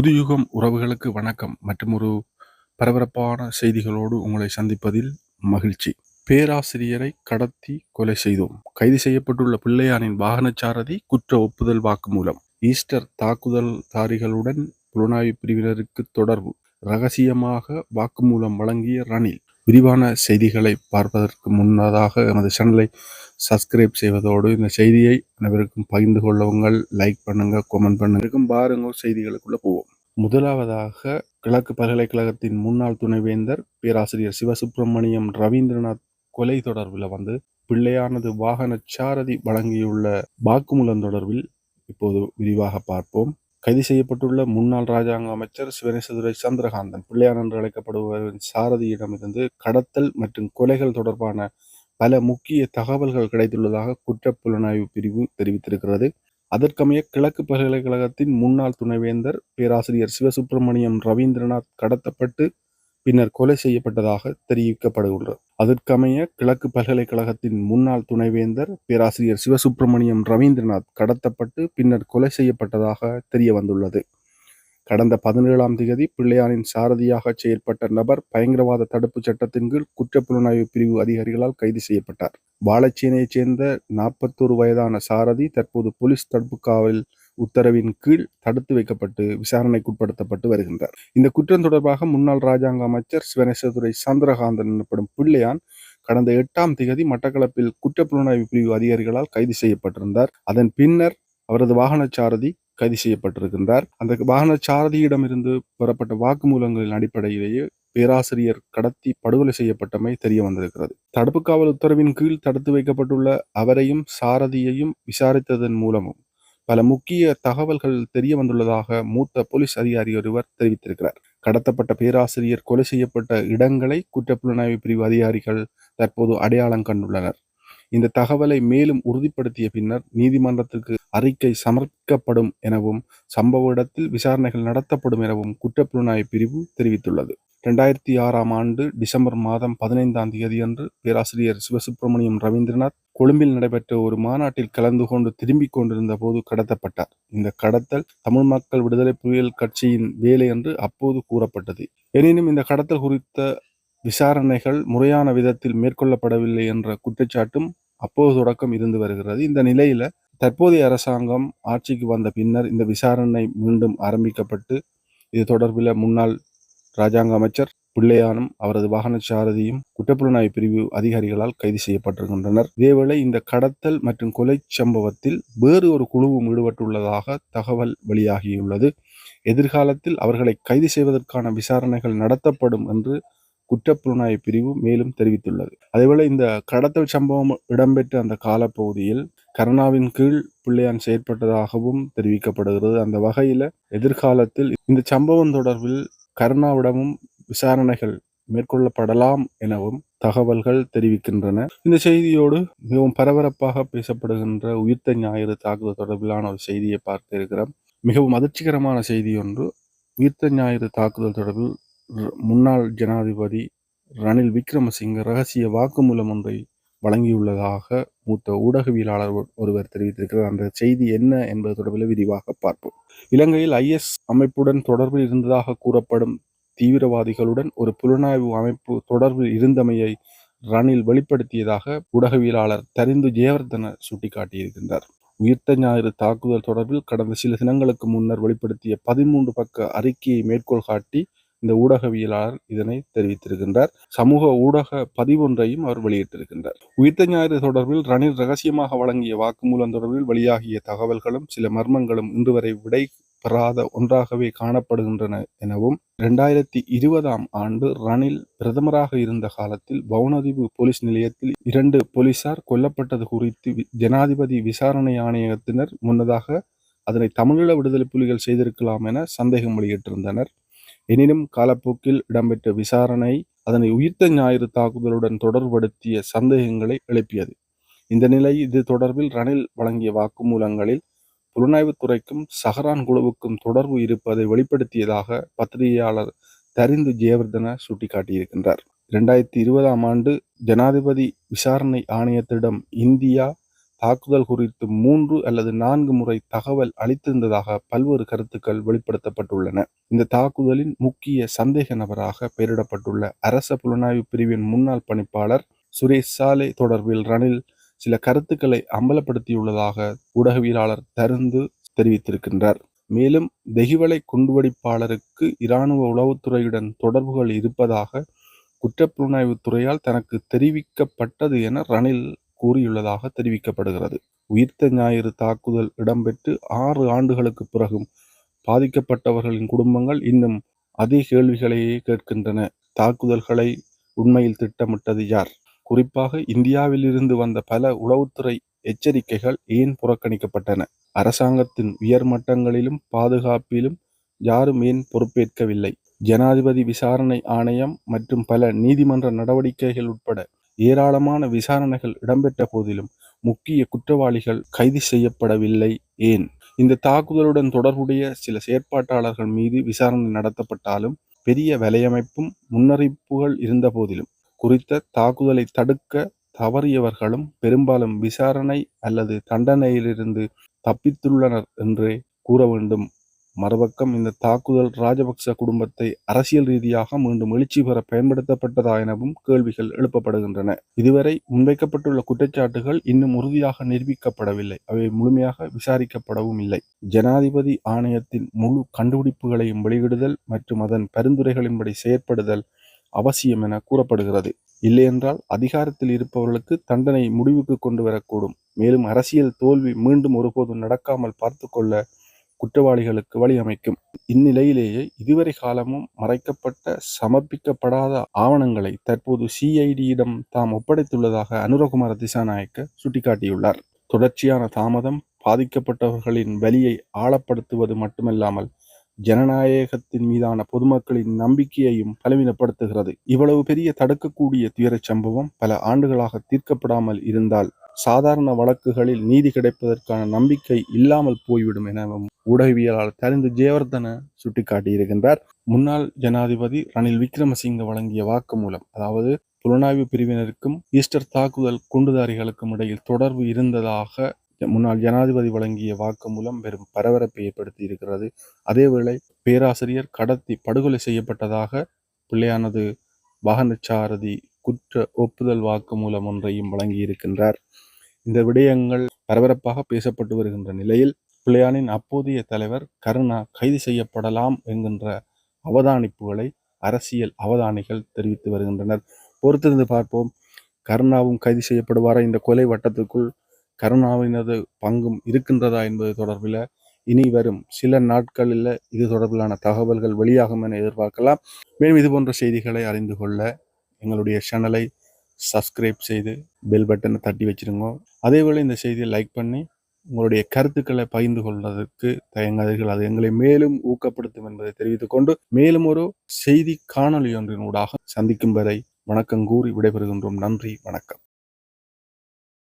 புதுயுகம் உறவுகளுக்கு வணக்கம். மற்றும் ஒரு பரபரப்பான செய்திகளோடு உங்களை சந்திப்பதில் மகிழ்ச்சி. பேராசிரியரை கடத்தி கொலை செய்தோம். கைது செய்யப்பட்டுள்ள பிள்ளையானின் வாகனச்சாரதி குற்ற ஒப்புதல் வாக்குமூலம். ஈஸ்டர் தாக்குதல்தாரிகளுடன் புலனாய்வு பிரிவினருக்கு தொடர்பு. ரகசியமாக வாக்குமூலம் வழங்கிய ரணில். விரிவான செய்திகளை பார்ப்பதற்கு முன்னதாக எமது சேனலை சப்ஸ்கிரைப் செய்வதோடு இந்த செய்தியை அனைவருக்கும் பகிர்ந்து கொள்ளவுங்கள். லைக் பண்ணுங்க கமெண்ட் பண்ணுங்க. பாருங்க செய்திகளுக்குள்ள போவோம். முதலாவதாக கிழக்கு பல்கலைக்கழகத்தின் முன்னாள் துணைவேந்தர் பேராசிரியர் சிவசுப்பிரமணியம் ரவீந்திரநாத் கொலை தொடர்பில் வந்து பிள்ளையானது வாகன சாரதி வழங்கியுள்ள வாக்குமூலம் தொடர்பில் இப்போது விரிவாக பார்ப்போம். கைது செய்யப்பட்டுள்ள முன்னாள் ராஜாங்க அமைச்சர் சிவனேசதுரை சந்திரகாந்தன். பிள்ளையான் என்று அழைக்கப்படுபவரின் சாரதியிடமிருந்து கடத்தல் மற்றும் கொலைகள் தொடர்பான பல முக்கிய தகவல்கள் கிடைத்துள்ளதாக குற்றப்புலனாய்வு பிரிவு தெரிவித்திருக்கிறது. அதற்கமைய கிழக்கு பல்கலைக்கழகத்தின் முன்னாள் துணைவேந்தர் பேராசிரியர் சிவசுப்பிரமணியம் ரவீந்திரநாத் கடத்தப்பட்டு பின்னர் கொலை செய்யப்பட்டதாக தெரிவிக்கப்படுகின்றது அதற்கமைய கிழக்கு பல்கலைக்கழகத்தின் முன்னாள் துணைவேந்தர் பேராசிரியர் சிவசுப்பிரமணியம் ரவீந்திரநாத் கடத்தப்பட்டு பின்னர் கொலை செய்யப்பட்டதாக தெரிய வந்துள்ளது கடந்த பதினேழாம் தேதி பிள்ளையானின் சாரதியாக செயற்பட்ட நபர் பயங்கரவாத தடுப்புச் சட்டத்தின் கீழ் குற்றப்புலனாய்வு பிரிவு அதிகாரிகளால் கைது செய்யப்பட்டார். வாழைச்சேனையைச் சேர்ந்த நாற்பத்தோரு வயதான சாரதி தற்போது போலீஸ் தடுப்பு காவலில் உத்தரவின் கீழ் தடுத்து வைக்கப்பட்டு விசாரணைக்குட்படுத்தப்பட்டு வருகின்றார். இந்த குற்றம் தொடர்பாக முன்னாள் ராஜாங்க அமைச்சர் சிவனேசதுரை சந்திரகாந்தன் எனப்படும் பிள்ளையான் கடந்த எட்டாம் திகதி மட்டக்களப்பில் குற்றப்புலனாய்வு பிரிவு அதிகாரிகளால் கைது செய்யப்பட்டிருந்தார். அதன் பின்னர் அவரது வாகன சாரதி கைது செய்யப்பட்டிருக்கின்றார். அந்த வாகன சாரதியிடமிருந்து பெறப்பட்ட வாக்குமூலங்களின் அடிப்படையிலேயே பேராசிரியர் கடத்தி படுகொலை செய்யப்பட்டமை தெரிய வந்திருக்கிறது. தடுப்பு காவல் உத்தரவின் கீழ் தடுத்து வைக்கப்பட்டுள்ள அவரையும் சாரதியையும் விசாரித்ததன் மூலமும் பல முக்கிய தகவல்கள் தெரிய வந்துள்ளதாக மூத்த போலீஸ் அதிகாரி ஒருவர் தெரிவித்திருக்கிறார். கடத்தப்பட்ட பேராசிரியர் கொலை செய்யப்பட்ட இடங்களை குற்றப்புலனாய்வு பிரிவு அதிகாரிகள் தற்போது அடையாளம் கண்டுள்ளனர். இந்த தகவலை மேலும் உறுதிப்படுத்திய பின்னர் நீதிமன்றத்திற்கு அறிக்கை சமர்ப்பிக்கப்படும் எனவும் சம்பவ இடத்தில் விசாரணைகள் நடத்தப்படும் எனவும் குற்றப்புலனாய்வு பிரிவு தெரிவித்துள்ளது. இரண்டாயிரத்தி ஆறாம் ஆண்டு டிசம்பர் மாதம் பதினைந்தாம் தேதியன்று பேராசிரியர் சிவசுப்பிரமணியம் ரவீந்திரநாத் கொழும்பில் நடைபெற்ற ஒரு மாநாட்டில் கலந்து கொண்டு திரும்பிக் கொண்டிருந்த போது கடத்தப்பட்டார். இந்த கடத்தல் தமிழ் மக்கள் விடுதலை புலிகள் கட்சியின் வேலை என்று அப்போது கூறப்பட்டது. எனினும் இந்த கடத்தல் குறித்த விசாரணைகள் முறையான விதத்தில் மேற்கொள்ளப்படவில்லை என்ற குற்றச்சாட்டும் அப்போது தொடக்கம் இருந்து வருகிறது. இந்த நிலையில தற்போதைய அரசாங்கம் ஆட்சிக்கு வந்த பின்னர் இந்த விசாரணை மீண்டும் ஆரம்பிக்கப்பட்டு இது தொடர்பில் முன்னாள் ராஜாங்க அமைச்சர் பிள்ளையானும் அவரது வாகன சாரதியும் குற்றப்புலனாய்வு பிரிவு அதிகாரிகளால் கைது செய்யப்பட்டிருக்கின்றனர். இதேவேளை இந்த கடத்தல் மற்றும் கொலை சம்பவத்தில் வேறு ஒரு குழுவும் ஈடுபட்டுள்ளதாக தகவல் வெளியாகியுள்ளது. எதிர்காலத்தில் அவர்களை கைது செய்வதற்கான விசாரணைகள் நடத்தப்படும் என்று குற்றப்புலனாய்வு பிரிவு மேலும் தெரிவித்துள்ளது. அதேபோல இந்த கடத்தல் சம்பவம் இடம்பெற்ற அந்த காலப்பகுதியில் கருணாவின் கீழ் பிள்ளையான் செயற்பட்டதாகவும் தெரிவிக்கப்படுகிறது. அந்த வகையில எதிர்காலத்தில் இந்த சம்பவம் தொடர்பில் கருணாவிடமும் விசாரணைகள் மேற்கொள்ளப்படலாம் எனவும் தகவல்கள் தெரிவிக்கின்றன. இந்த செய்தியோடு மிகவும் பரபரப்பாக பேசப்படுகின்ற உயிர்த்த ஞாயிறு தாக்குதல் தொடர்பிலான ஒரு செய்தியை பார்க்க இருக்கிறோம். மிகவும் அதிர்ச்சிகரமான செய்தி ஒன்று உயிர்த்த ஞாயிறு தாக்குதல் தொடர்பில் முன்னாள் ஜனாதிபதி ரணில் விக்ரமசிங்க ரகசிய வாக்குமூலம் ஒன்றை வழங்கியுள்ளதாக மூத்த ஊடகவியலாளர் ஒருவர் தெரிவித்திருக்கிறார். அந்த செய்தி என்ன என்பது தொடர்பில் விரிவாக பார்ப்போம். இலங்கையில் ஐஎஸ் அமைப்புடன் தொடர்பில் இருந்ததாக கூறப்படும் தீவிரவாதிகளுடன் ஒரு புலனாய்வு அமைப்பு தொடர்பில் இருந்தமையை ரணில் வெளிப்படுத்தியதாக ஊடகவியலாளர் தரிந்து ஜெயவர்தன சுட்டிக்காட்டியிருக்கின்றார். உயிர்த்த ஞாயிறு தாக்குதல் தொடர்பில் கடந்த சில தினங்களுக்கு முன்னர் வெளிப்படுத்திய பதிமூன்று பக்க அறிக்கையை மேற்கோள் காட்டி இந்த ஊடகவியலாளர் இதனை தெரிவித்திருக்கின்றார். சமூக ஊடக பதிவொன்றையும் அவர் வெளியிட்டிருக்கின்றார். உயிர்த்த ஞாயிறு தொடர்பில் ரணில் ரகசியமாக வழங்கிய வாக்குமூலம் தொடர்பில் வெளியாகிய தகவல்களும் சில மர்மங்களும் இன்று வரை விடை பெறாத ஒன்றாகவே காணப்படுகின்றன எனவும் இரண்டாயிரத்தி இருபதாம் ஆண்டு ரணில் பிரதமராக இருந்த காலத்தில் பவுனதீவு போலீஸ் நிலையத்தில் இரண்டு போலீசார் கொல்லப்பட்டது குறித்து ஜனாதிபதி விசாரணை ஆணையத்தினர் முன்னதாக அதனை தமிழீழ விடுதலை புலிகள் செய்திருக்கலாம் என சந்தேகம் வெளியிட்டிருந்தனர். எனினும் காலப்போக்கில் இடம்பெற்ற விசாரணை அதனை உயிர்த்த ஞாயிறு தாக்குதலுடன் தொடர்படுத்திய சந்தேகங்களை எழுப்பியது. இந்த நிலை இது தொடர்பில் ரணில் வழங்கிய வாக்குமூலங்களில் புலனாய்வுத்துறைக்கும் சஹரான் குழுவுக்கும் தொடர்பு இருப்பதை வெளிப்படுத்தியதாக பத்திரிகையாளர் தரிந்து ஜெயவர்தன சுட்டிக்காட்டியிருக்கின்றார். இரண்டாயிரத்தி இருபதாம் ஆண்டு ஜனாதிபதி விசாரணை ஆணையத்திடம் இந்தியா தாக்குதல் குறித்து மூன்று அல்லது நான்கு முறை தகவல் அளித்திருந்ததாக பல்வேறு கருத்துக்கள் வெளிப்படுத்தப்பட்டுள்ளன. இந்த தாக்குதலின் முக்கிய சந்தேக நபராக பெயரிடப்பட்டுள்ள அரச புலனாய்வு பிரிவின் முன்னாள் பணிப்பாளர் சுரேஷ் சாலை தொடர்பில் ரணில் சில கருத்துக்களை அம்பலப்படுத்தியுள்ளதாக ஊடகவியலாளர் தருந்து தெரிவித்திருக்கின்றார். மேலும் தெஹிவலை குண்டுவெடிப்பாளருக்கு இராணுவ உளவுத்துறையுடன் தொடர்புகள் இருப்பதாக குற்றப்புலனாய்வு துறையால் தனக்கு தெரிவிக்கப்பட்டது என ரணில் கூறியுள்ளதாக தெரிவிக்கப்படுகிறது. உயிர்த்த ஞாயிறு தாக்குதல் இடம்பெற்று ஆறு ஆண்டுகளுக்கு பிறகும் பாதிக்கப்பட்டவர்களின் குடும்பங்கள் இன்னும் அதே கேள்விகளையே கேட்கின்றன. தாக்குதல்களை உண்மையில் திட்டமிட்டது யார்? குறிப்பாக இந்தியாவிலிருந்து வந்த பல உளவுத்துறை எச்சரிக்கைகள் ஏன் புறக்கணிக்கப்பட்டன? அரசாங்கத்தின் உயர் மட்டங்களிலும் பாதுகாப்பிலும் யாரும் ஏன் பொறுப்பேற்கவில்லை? ஜனாதிபதி விசாரணை ஆணையம் மற்றும் பல நீதிமன்ற நடவடிக்கைகள் உட்பட ஏராளமான விசாரணைகள் இடம்பெற்ற போதிலும் முக்கிய குற்றவாளிகள் கைது செய்யப்படவில்லை ஏன்? இந்த தாக்குதலுடன் தொடர்புடைய சில செயற்பாட்டாளர்கள் மீது விசாரணை நடத்தப்பட்டாலும் பெரிய வலையமைப்பும் முன்னறிவிப்புகள் இருந்த போதிலும் குறித்த தாக்குதலை தடுக்க தவறியவர்களும் பெரும்பாலும் விசாரணை அல்லது தண்டனையிலிருந்து தப்பித்துள்ளனர் என்றே கூற வேண்டும். மறுபக்கம் இந்த தாக்குதல் ராஜபக்ச குடும்பத்தை அரசியல் ரீதியாக மீண்டும் எழுச்சி பெற பயன்படுத்தப்பட்டதா எனவும் கேள்விகள் எழுப்பப்படுகின்றன. இதுவரை முன்வைக்கப்பட்டுள்ள குற்றச்சாட்டுகள் இன்னும் உறுதியாக நிரூபிக்கப்படவில்லை. அவை முழுமையாக விசாரிக்கப்படவும் இல்லை. ஜனாதிபதி ஆணையத்தின் முழு கண்டுபிடிப்புகளையும் வெளியிடுதல் மற்றும் அதன் பரிந்துரைகளின்படி செயற்படுதல் அவசியம் என கூறப்படுகிறது. இல்லையென்றால் அதிகாரத்தில் இருப்பவர்களுக்கு தண்டனை முடிவுக்கு கொண்டு வரக்கூடும். மேலும் அரசியல் தோல்வி மீண்டும் ஒருபோதும் நடக்காமல் பார்த்து கொள்ள குற்றவாளிகளுக்கு வழி அமைக்கும். இந்நிலையிலேயே இதுவரை காலமும் மறைக்கப்பட்ட சமர்ப்பிக்கப்படாத ஆவணங்களை தற்போது சிஐடியிடம் தாம் ஒப்படைத்துள்ளதாக அனுரகுமார திசாநாயக்க சுட்டிக்காட்டியுள்ளார். தொடர்ச்சியான தாமதம் பாதிக்கப்பட்டவர்களின் வலியை ஆழப்படுத்துவது மட்டுமல்லாமல் ஜனநாயகத்தின் மீதான பொதுமக்களின் நம்பிக்கையையும் பலவீனப்படுத்துகிறது. இவ்வளவு பெரிய தடுக்கக்கூடிய துயரச் சம்பவம் பல ஆண்டுகளாக தீர்க்கப்படாமல் இருந்தால் சாதாரண வழக்குகளில் நீதி கிடைப்பதற்கான நம்பிக்கை இல்லாமல் போய்விடும் எனவும் ஊடகவியலாளர் தெரிந்து ஜெயவர்தன சுட்டிக்காட்டியிருக்கின்றார். முன்னாள் ஜனாதிபதி ரணில் விக்ரமசிங்க வழங்கிய வாக்குமூலம் அதாவது புலனாய்வு பிரிவினருக்கும் ஈஸ்டர் தாக்குதல் குண்டுதாரிகளுக்கும் இடையில் தொடர்பு இருந்ததாக முன்னாள் ஜனாதிபதி வழங்கிய வாக்குமூலம் பெரும் பரபரப்பை ஏற்படுத்தி இருக்கிறது. அதேவேளை பேராசிரியர் கடத்தி படுகொலை செய்யப்பட்டதாக பிள்ளையானது வாகனச்சாரதி குற்ற ஒப்புதல் வாக்குமூலம் ஒன்றையும் வழங்கியிருக்கின்றார். இந்த விடயங்கள் பரபரப்பாக பேசப்பட்டு வருகின்ற நிலையில் பிள்ளையானின் அப்போதைய தலைவர் கருணா கைது செய்யப்படலாம் என்கின்ற அவதானிப்புகளை அரசியல் அவதானிகள் தெரிவித்து வருகின்றனர். பொறுத்திருந்து பார்ப்போம். கருணாவும் கைது செய்யப்படுவாரா? இந்த கொலை வட்டத்துக்குள் கருணாவினது பங்கும் இருக்கின்றதா என்பது தொடர்பில் இனி வரும் சில நாட்களில் இது தொடர்பிலான தகவல்கள் வெளியாகும் என எதிர்பார்க்கலாம். மேலும் இது போன்ற செய்திகளை அறிந்து கொள்ள எங்களுடைய சேனலை சப்ஸ்கிரைப் செய்து பெல் பட்டனை தட்டி வச்சிருங்க. அதேபோல் இந்த செய்தியை லைக் பண்ணி உங்களுடைய கருத்துக்களை பகிர்ந்து கொள்வதற்கு தயங்காதீர்கள். அது எங்களை மேலும் ஊக்கப்படுத்தும் என்பதை தெரிவித்துக் கொண்டு மேலும் ஒரு செய்தி காணொலி ஒன்றின் ஊடாக சந்திக்கும் வரை வணக்கம் கூறி விடைபெறுகின்றோம். நன்றி வணக்கம்.